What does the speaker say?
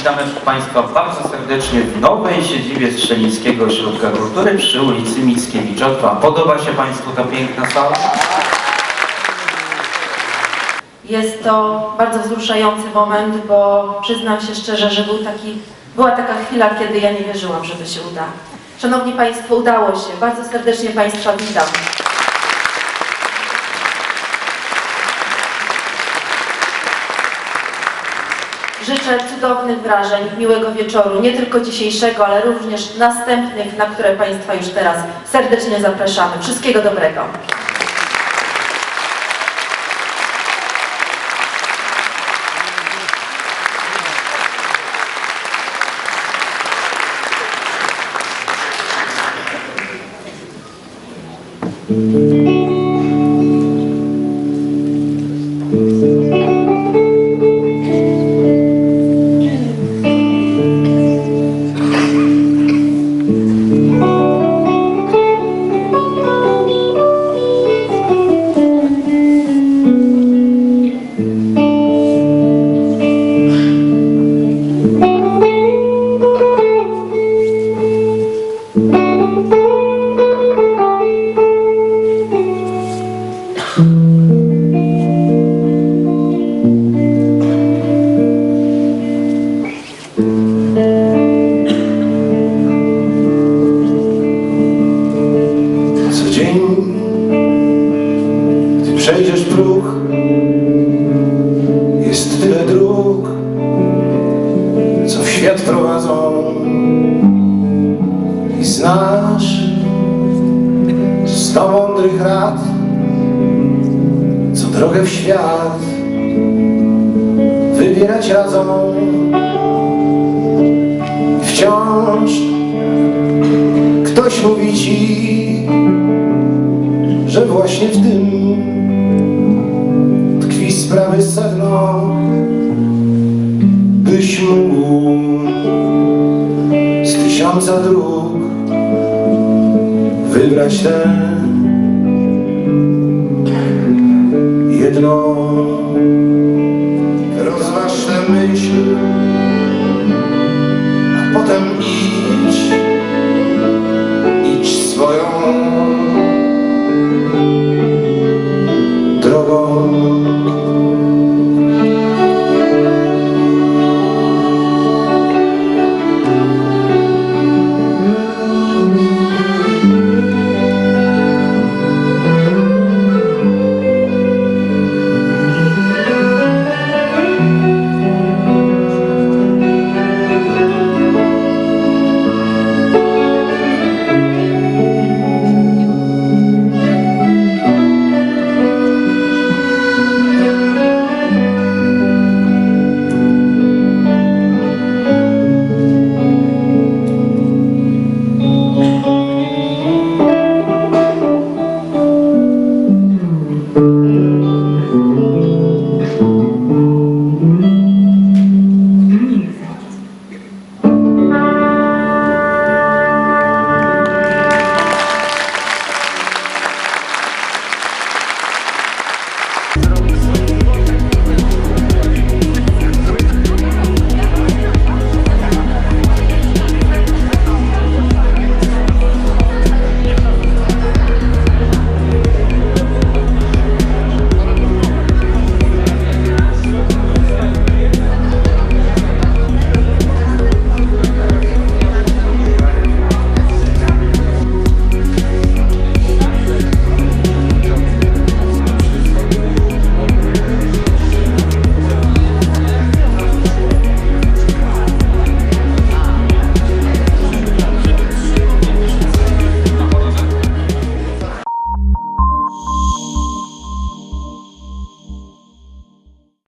Witamy Państwa bardzo serdecznie w nowej siedzibie Strzelickiego Ośrodka Kultury przy ulicy Mickiewicza. Podoba się Państwu ta piękna sala? Jest to bardzo wzruszający moment, bo przyznam się szczerze, że był taki, była taka chwila, kiedy ja nie wierzyłam, że to się uda. Szanowni Państwo, udało się. Bardzo serdecznie Państwa witam. Życzę cudownych wrażeń, miłego wieczoru, nie tylko dzisiejszego, ale również następnych, na które Państwa już teraz serdecznie zapraszamy. Wszystkiego dobrego. Co jest tyle dróg, co w świat prowadzą i znasz sto mądrych rad, co drogę w świat wybierać radzą. Wciąż ktoś mówi ci, że właśnie w tym sprawy sedno, byś mógł z tysiąca dróg wybrać tę jedną.